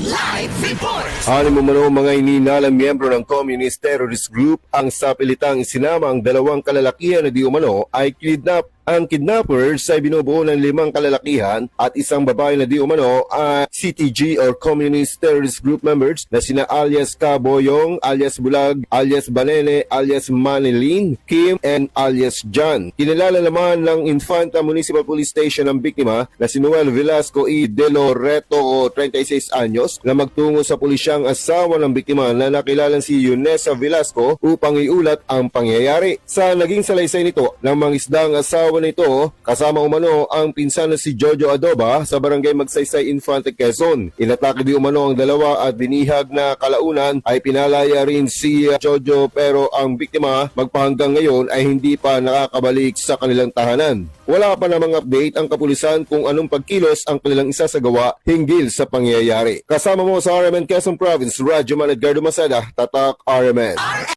Live report! Anim umano mga ininalang miyembro ng Communist Terrorist Group ang sapilitang isinama ang dalawang kalalakihan na di umano ay kidnap. Ang kidnappers ay binubuo ng limang kalalakihan at isang babae na di umano ay CTG or Communist Terrorist Group members na sina alias Kaboyong, alias Bulag, alias Banene, alias Manilin, Kim, and alias John. Kinilala naman ng Infanta Municipal Police Station ang biktima na si Noel Velasco E. De Loreto o 36 anyos na magtungo sa pulisyang asawa ng biktima na nakilalang si Yunesa Velasco upang iulat ang pangyayari. Sa naging salaysay nito ng mga isdang asawa nito kasama umano ang pinsan na si Jojo Adoba sa barangay Magsaysay Infante Quezon. Inatake di umano ang dalawa at binihag na kalaunan ay pinalaya rin si Jojo pero ang biktima magpahanggang ngayon ay hindi pa nakakabalik sa kanilang tahanan. Wala pa namang update ang kapulisan kung anong pagkilos ang kanilang isasagawa hinggil sa pangyayari. Kasama mo sa RMN Quezon Province, Radyo Man Edgardo Masada, Tatak RMN.